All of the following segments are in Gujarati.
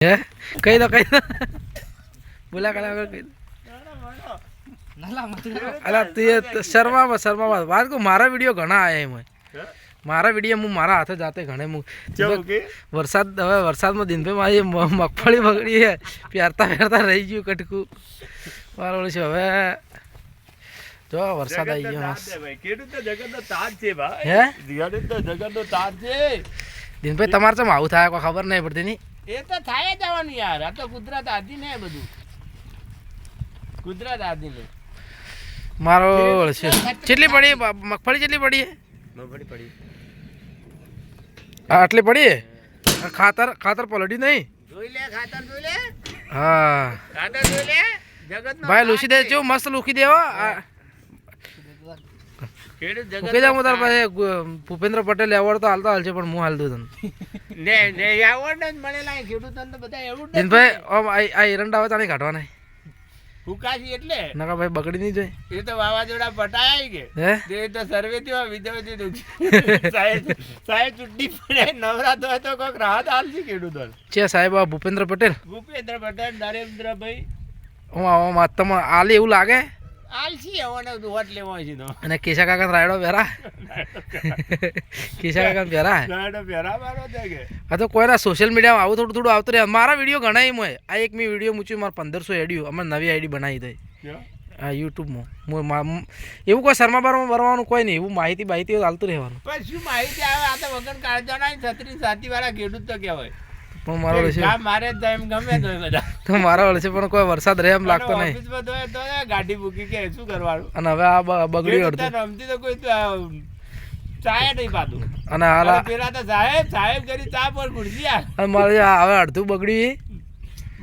હે? કહી દો કહી દો. બોલા કલા આગળ કહી દો. અલા તે શર્મામાં શર્મામાં વાત કહું મારા વીડિયો ઘણા આવ્યા એમાં મારા વીડિયો હું મારા હાથે જાતે ઘણે વરસાદ હવે વરસાદમાં દિનભાઈ મારી મગફળી બગડી છે. પ્યારતા પ્યારતા રહી ગયું કટકું. બરાબર છે હવે જો વરસાદ આવી ગયો હે? દિનભાઈ તમારે ચમ આવું થાય કોઈ ખબર નહીં પડતી નહીં એ તો થાય જ આવવાનું યાર. આ તો કુદરત આધી ને બધું. કુદરત આધી ને. મારો છે કેટલી પડી મગફળી કેટલી પડી? મગફળી પડી. આટલી પડી? ખાતર ખાતર પલડી નહીં? જોઈ લે ખાતર જોઈ લે. હા. ખાતર જોઈ લે. ભાઈ લૂસી દે જો મસ્ત લૂકી દેવા. ખેડૂત હું તાર પાસે ભૂપેન્દ્ર પટેલ એવોર્ડ તો હાલતો હાલશે પણ હું હાલ દઉં તને ને ને એવોર્ડ જ મળેલા એ ખેડૂતોને તો બધા એવું દિનભાઈ ઓમ આ એરંડા આવે તાણે કાઢવાના હુકાશી એટલે નકા ભાઈ બગડી નહીં જોઈ એ તો વાવાઝોડા પટાય કે હે તે તો સર્વે થી વિધવતી દુખ સાહેબ સાહેબ ચૂંટણી પડે નવરાત તો કોઈક રાહત હાલશે ખેડૂતો છે સાહેબ આ ભૂપેન્દ્ર પટેલ ભૂપેન્દ્ર પટેલ નરેન્દ્રભાઈ હું આવા તમારે આલે એવું લાગે અને કેશા કાકા રાયડો પહેરા? કેશા કાકા પહેરા? આ તો કોઈના સોશિયલ મીડિયામાં આવું થોડું થોડું આવતું રહે. મારા વીડિયો ઘણા એમ હોય આ એક મેં વીડિયો મૂક્યું મારે પંદરસો એડ્યું અમે નવી આઈડી બનાવી દઈ યુટ્યુબમાં હું મા- મ- એવું કોઈ શર્મા બારમાં ભરવાનું કોઈ નહીં. એવું માહિતી માહિતી ચાલતું રહેવાનું. પણ શું માહિતી આવે? આ તો વગર કાળજાના છત્રીસ સાતી વાળા ખેડૂત તો કહેવાય. પણ મારો વળશે મારે તો એમ ગમે તો બધા. તો મારો વળશે પણ કોઈ વરસાદ રહે એમ લાગતો નહીં. ઓફિસમાં તો તો ગાડી મૂકી કે શું કરવાનું? અને હવે આ બગડી અડધું. રમતી તો કોઈ ચાય નહીં પાતું. અને હાલ પેલા તો સાહેબ સાહેબ કરી ચા પર ખુરશી આ. મારે હવે અડધું બગડી.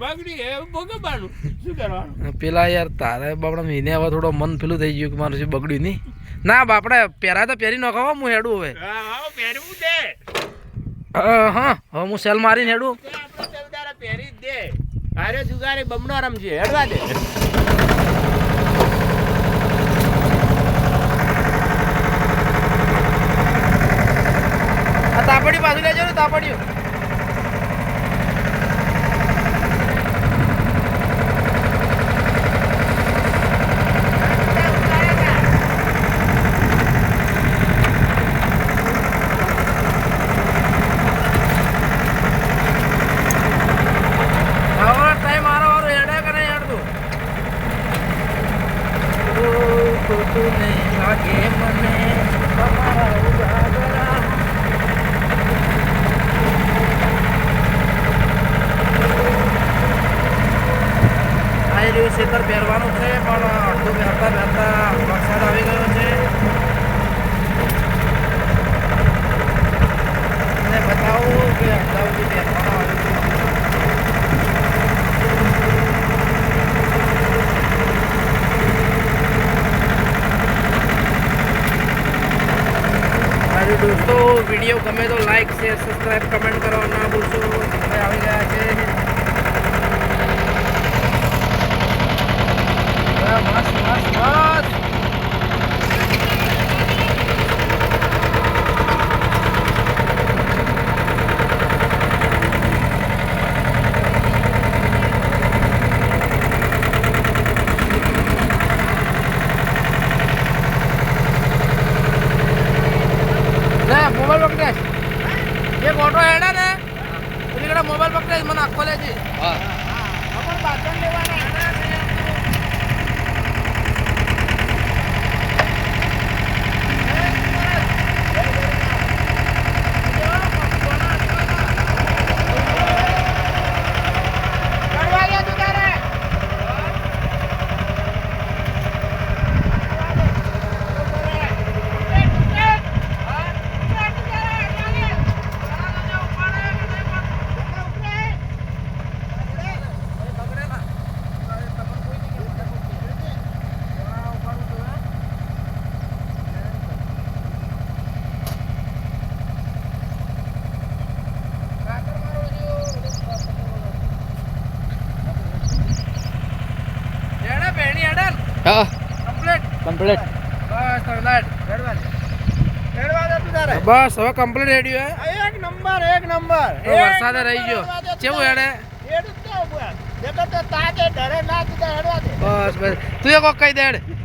બગડી એ ભોગવવાનું. શું કરવાનું? પેલા યાર તારે બાપડા મહિને હવે થોડો મન પેલું થઈ ગયું કે મારું શું બગડ્યું નહીં. ના બાપડે પહેરા તો પહેરી નખાવો હો, હેડું હવે. હા હા પહેરવું દે હા હા સેલ મારીને હેડું. પહેરી જ દે. આરે જુગારી બમણો રમજે. હેડવા દે. તાપડી પાછું લેજો ને તાપડીઓ આવો ટાઈમ મારો વારો હેડે કે નહીં હેડતું ઓ, ખોટું નહીં લાગે મને તમારા ઉજાગરા. આવી ખેતર પહેરવાનું છે, પણ અડધું પહેરતા પહેરતા વરસાદ આવી ગયો છે અને બતાવું કે અડધા સુધી પહેરવાનો આવી ગયો અરે દોસ્તો વીડિયો ગમે તો લાઈક શેર સબસ્ક્રાઈબ કમેન્ટ કરો ના ભૂલશો. આવી ગયા છે હા, મસ્ત મસ્ત મસ્ત લે મોબાઈલ પકડે જે ફોટો હેડે ને પેલી પકડે મને આખો લેજે અમાર બાજન લેવાના હા. કમ્પ્લીટ કમ્પ્લીટ બસ હવે કમ્પ્લીટ હેડ્યું એક નંબર એક નંબર. વરસાદે રહી ગયો. કેવું હેડે? બસ બસ. તું એ કોક કહી દે હેડ.